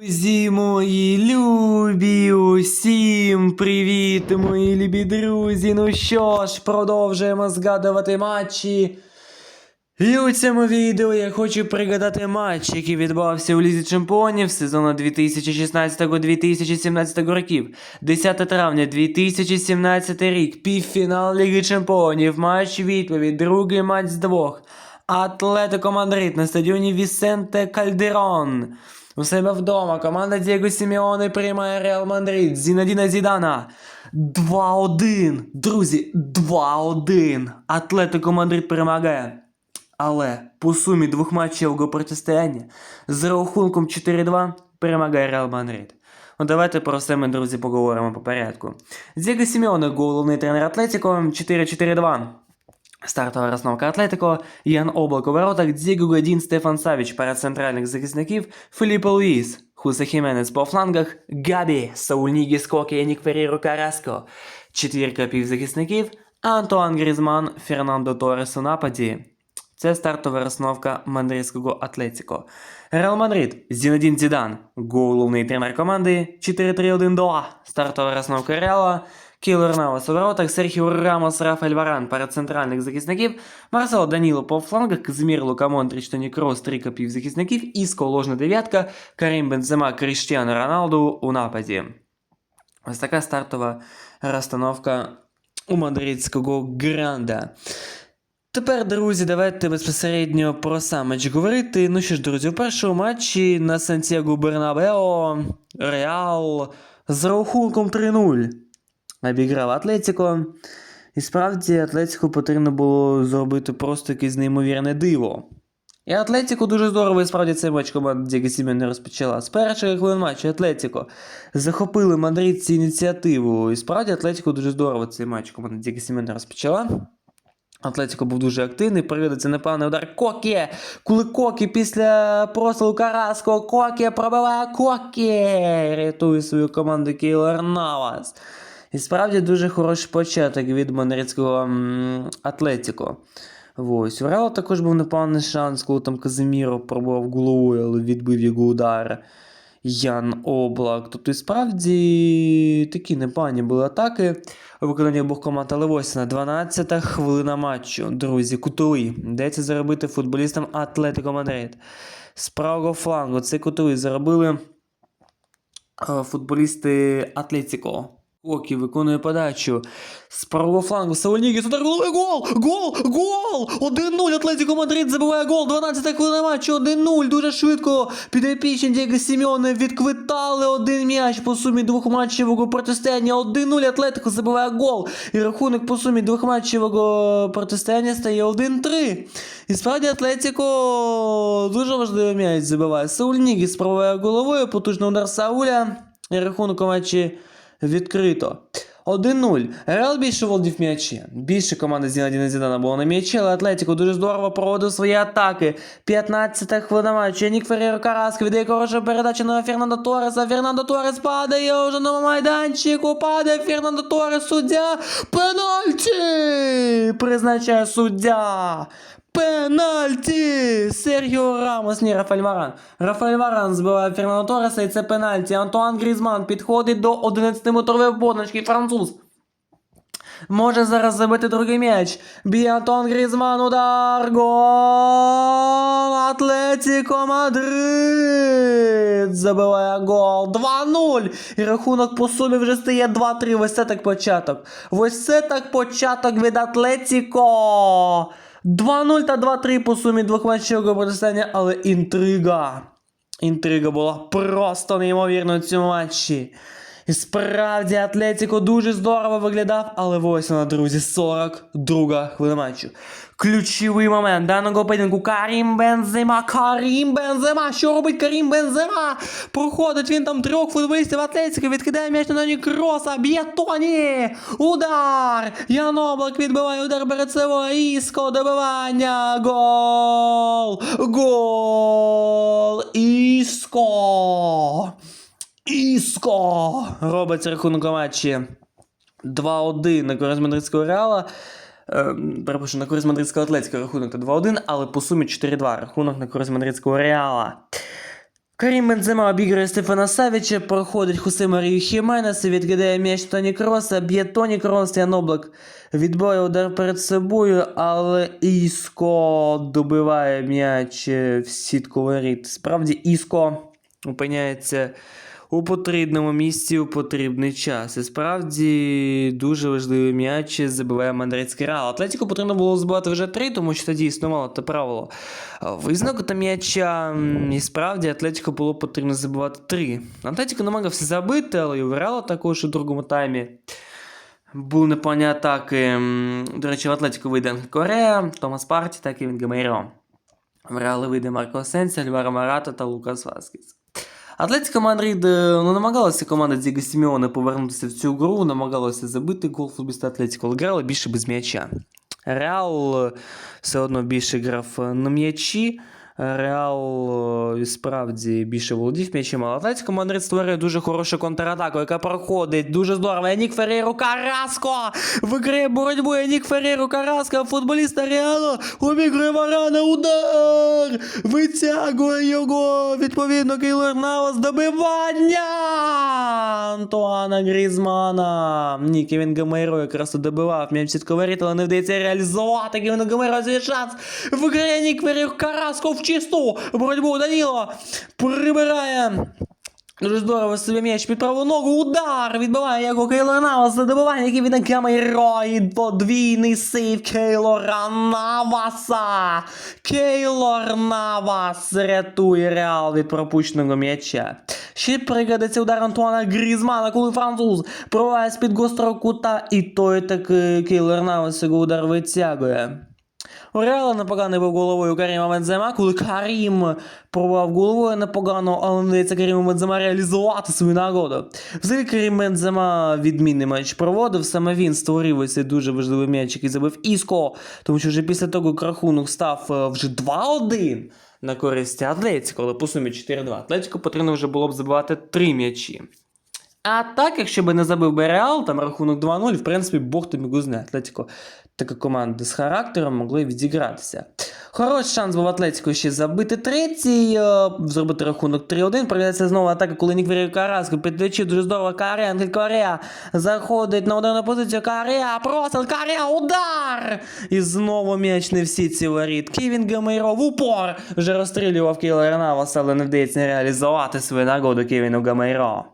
Друзі мої любі, усім привіт, мої любі друзі. Ну що ж, продовжуємо згадувати матчі. І у цьому відео я хочу пригадати матч, який відбувався у Лізі Чемпіонів сезону 2016-2017 років. 10 травня 2017 рік, півфінал Ліги Чемпіонів, матч відповідь, другий матч з двох. Атлетико Мадрид на стадіоні Вісенте Кальдерон. У себе вдома команда Дієго Сімеоне приймає Реал Мадрид Зінадіна Зідана. 2-1. Друзі, 2-1. Атлетико Мадрид перемагає. Але по сумі двохматчевого протистояння з рахунком 4-2 перемагає Реал Мадрид. Ну давайте про все ми, друзі, поговоримо по порядку. Дієго Сімеоне, головний тренер Атлетико, 4-4-2. Стартова розновка Атлетико, Ян Облак у воротах, Діго Годін, Стефан Савіч перед центральних захисників, Філіппо Луїс, Хуса Хіменес по флангах, Габі, Сауль Нігіс, Коке, Янік Ферріро Караско, четвірка півзахисників, Антуан Грізман, Фернандо Торес у нападі. Це стартова розновка мадридського Атлетико. Реал Мадрид, Зінедін Зідан, головний тренер команди, 4-3-1-2, стартова розновка Реала, Кілер Навас у воротах, Серхіо Рамос, Рафаель Варан перед центральних захисників, Марсело Даніло по флангах, Казимір Лука Монтріч, Тоні Крос, трійка півзахисників, Іско, ложна дев'ятка, Карім Бензема, Кріштіану Роналду у нападі. Ось така стартова розстановка у мадридського Гранда. Тепер, друзі, давайте безпосередньо про сам матч говорити. Ну що ж, друзі, у першому матчі на Сантьяго Бернабео Реал з рахунком 3-0 обіграв Атлетіко. І справді Атлетику потрібно було зробити просто якесь неймовірне диво. І Атлетико дуже здорово і справді цей матч команда Діго Сімеоне розпочала. З перших хвилин матчу Атлетико захопили мадридці ініціативу. І справді Атлетико дуже здорово цей матч команда Діго Сімеоне розпочала. Атлетико був дуже активний, приводиться непевний удар Кокі. Коли Кокі після прострілу Караско, Кокі пробиває Кокі. Рятує свою команду Кейлер Навас. І справді дуже хороший початок від мадридського м, Атлетико. Ось. У Реала також був непоганий шанс, коли там Казиміро пробував головою, але відбив його удар. Ян Облак. Тобто, і справді такі непогані були атаки у виконанні обох команд, але ось на 12-та хвилина матчу. Друзі, кутовий. Йдеться заробити футболістам Атлетико Мадрид. З правого флангу цей кутовий заробили е, футболісти Атлетико. Кокі виконує подачу. З правого флангу Саулнігіс удар голови гол! Гол! Гол! 1-0 Атлетико Мадрид забиває гол. 12 хвилина матчу 1-0. Дуже швидко підопічні Дієго Сімеоне відквитали один м'яч по сумі двохматчевого протистояння. 1-0 Атлетико забиває гол. І рахунок по сумі двохматчевого протистояння стає 1-3. І справді Атлетико дуже важливий м'яч забиває. Сауль Нігіс пробиває головою, потужний удар Сауля. І рахунок у матчі відкрито. 1-0. Реал більше володів м'ячі. Більше команда Зінадіна Зідана була на м'ячі, але Атлетико дуже здорово проводив свої атаки. 15 хвилина матчу. Нік Ферріро Караско віддає хорошу передачу на Фернандо Торреса. Фернандо Торрес падає уже на майданчику. Падає Фернандо Торрес. Суддя. Пенальті! Призначає суддя. Пенальті! Серхіо Рамос, ні, Рафаель Варан. Рафаель Варан збиває Фернандо Торреса і це пенальті. Антуан Грізман підходить до 11-метрової подночки француз. Може зараз забити другий м'яч. Б'є Антон Грізман, удар. Гол! Атлетіко Мадрид! Забиває гол. 2-0. І рахунок по сумі вже стає 2-3. Ось це так початок. Ось це так початок від Атлетіко. 2-0 та 2-3 по сумі двохматчевого протистояння, але інтрига. Інтрига була просто неймовірною в цьому матчі. І справді Атлетико дуже здорово виглядав, але ось вона, друзі, 42 хвилина матчу. Ключовий момент. Даного поєдинку Карім Бензема, Карім Бензема, що робить Карім Бензема? Проходить він там трьох футболістів Атлетико, відкидає м'яч на Тоні Кроса, б'є Тоні, удар, Ян Облак відбиває удар собою, Іско, добивання, гол, гол, Іско. Іско! Робить рахунок у матчі 2-1 на користь мадридського реала. Е, перепрошую, на користь мадридського атлетського рахунок та 2-1, але по сумі 4-2 рахунок на користь мадридського реала. Карім Бензема обігрує Стефана Савіча, проходить Хусе Марію Хіменеса, відкидає м'яч Тоні Кроса, б'є Тоні Крос, Ян Облак відбиває удар перед собою, але Іско добиває м'яч в сітку воріт. Справді Іско опиняється у потрібному місці у потрібний час. І справді дуже важливий м'яч забиває Мандрицький Реал. Атлетіку потрібно було збивати вже три, тому що тоді існувало те правило визнак та м'яча. І справді Атлетіку було потрібно забивати три. Атлетіко намагався забити, але і Реала також у другому таймі. Були непогані атаки. До речі, в Атлетіку вийде Корея, Томас Парті та Кевін Гамейро. В Реалі вийде Марко Сенсі, Альваро Марата та Лукас Васкіс. Атлетика Мадрид е, ну, намагалася команда Діго Сімеона повернутися в цю гру, намагалася забити гол футболіста Атлетико, але грала більше без м'яча. Реал е, все одно більше грав е, на м'ячі. Реал е, справді більше володів м'ячем, але Атлетико Мадрид створює дуже хорошу контратаку, яка проходить дуже здорово. Янік Феррейру Караско виграє боротьбу. Янік Феррейру Караско, футболіста Реалу, обігрує Варана, удар! Витягує його, відповідно, Кейлор Навас, добивання! Антуана Грізмана. Ні, Кевін Гамейро якраз добивав, м'яч сітко воріт, але не вдається реалізувати. Кевін Гамейро свій шанс. Виграє Нік Феррейру Караско в чисту. Боротьбу Даніло прибирає. Дуже здорово собі м'яч під праву ногу, удар відбиває його Кейлор Навас за добивання, який від Гамейро і подвійний сейв Кейлора Наваса. Кейлор Навас рятує Реал від пропущеного м'яча. Ще пригадиться удар Антуана Грізмана, коли француз пробиває з-під гострого кута, і той таки Кейлор Навас його удар витягує. У Реала непоганий був головою Каріма Бензема, коли Карім пробував головою непогано, але не вдається Каріму реалізувати свою нагоду. Взагалі Карім Бензема відмінний матч проводив, саме він створив цей дуже важливий м'яч, який забив Іско, тому що вже після того як рахунок став е, вже 2-1 на користь Атлетіко, але по сумі 4-2. Атлетіко потрібно вже було б забивати 3 м'ячі. А так, якщо би не забив би Реал, там рахунок 2-0, в принципі, Бог тобі гузне. Атлетіко, така команда з характером, могли відігратися. Хороший шанс був Атлетіко ще забити третій, е, зробити рахунок 3-1. Проведеться знову атака, коли Ніквері Караско підлечив дуже здорово Карея, Ангель Корея заходить на ударну позицію. Карея, простріл, Карея, удар! І знову м'яч не всі ці воріт. Кевін Гамейро в упор вже розстрілював Кейлера Наваса, але не вдається реалізувати свою нагоду Кевіну Гамейро.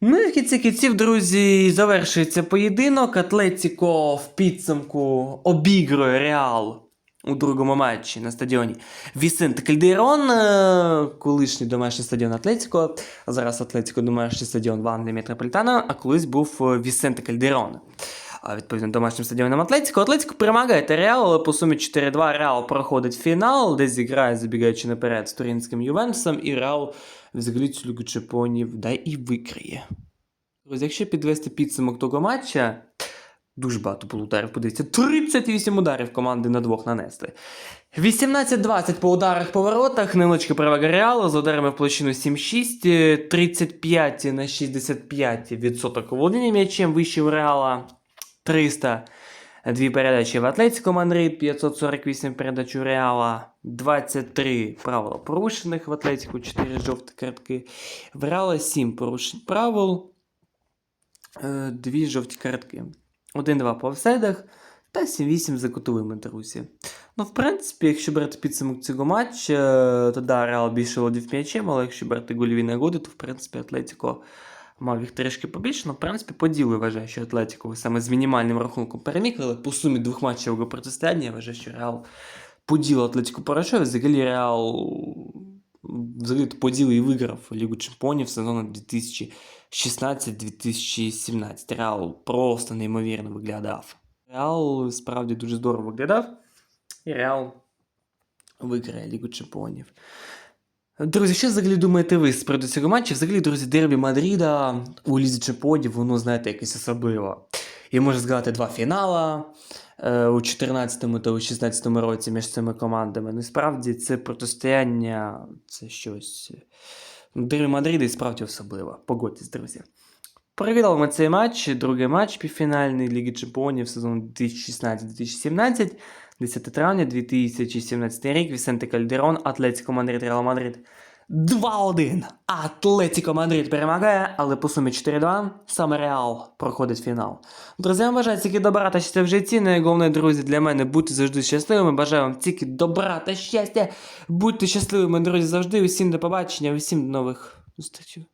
Ну і в кінці кінців, друзі, завершується поєдинок. Атлетіко в підсумку обігрує Реал у другому матчі на стадіоні Вісенте Кальдейрон, е, колишній домашній стадіон Атлетіко. а Зараз Атлетіко домашній стадіон в Англії Метрополітана, а колись був е, Вісенте Кальдейрон. Відповідно домашнім стадіоном Атлетіко. Атлетіко перемагає Реал, але по сумі 4-2 Реал проходить фінал, де зіграє, забігаючи наперед з туринським Ювентусом, і Реал взагалі цю Лігу Чемпіонів да і викриє. Друзі, якщо підвести підсумок того матча, дуже багато було ударів, подивіться, 38 ударів команди на двох нанесли. 18-20 по ударах по воротах, невеличка перевага Реалу з ударами в площину 7-6, 35 на 65 відсоток володіння м'ячем вище у Реала, 300 Дві передачі в Атлетико Мадрид, 548 передач у Реала, 23 правила порушених в Атлетику, 4 жовті картки. В Реала 7 порушень правил, 2 жовті картки. 1-2 по офсайдах та 7-8 за кутовими, друзі. Ну, в принципі, якщо брати підсумок цього матча, то да, Реал більше володів м'ячем, але якщо брати гольові нагоди, то в принципі Атлетико мав їх трішки побільше, але в принципі по ділу вважаю, що Атлетико саме з мінімальним рахунком переміг, але по сумі двохматчевого протистояння я вважаю, що Реал по ділу Атлетико пройшов, і взагалі Реал взагалі по ділу і виграв Лігу Чемпіонів сезону 2016-2017. Реал просто неймовірно виглядав. Реал справді дуже здорово виглядав, і Реал виграє Лігу Чемпіонів. Друзі, що взагалі думаєте ви з приводу цього матчу? Взагалі, друзі, дербі Мадріда у Лізі Чемпіонів, воно, знаєте, якесь особливе. І можна згадати два фінала е, у 14-му та у 16-му році між цими командами. Ну, і справді, це протистояння, це щось. Ну, Дербі Мадріда і справді особливо. Погодьтесь, друзі. Переглядали ми цей матч, другий матч півфінальний Ліги Чемпіонів сезону 2016-2017. 10 травня 2017 рік. Вісенте Кальдерон, Атлетико Мадрид, Реал Мадрид. 2-1. Атлетико Мадрид перемагає, але по сумі 4-2 саме Реал проходить фінал. Друзі, бажаю тільки добра та щастя в житті. Ну друзі, для мене будьте завжди щасливими. Бажаю вам тільки добра та щастя. Будьте щасливими, друзі, завжди. Усім до побачення, усім до нових зустрічей.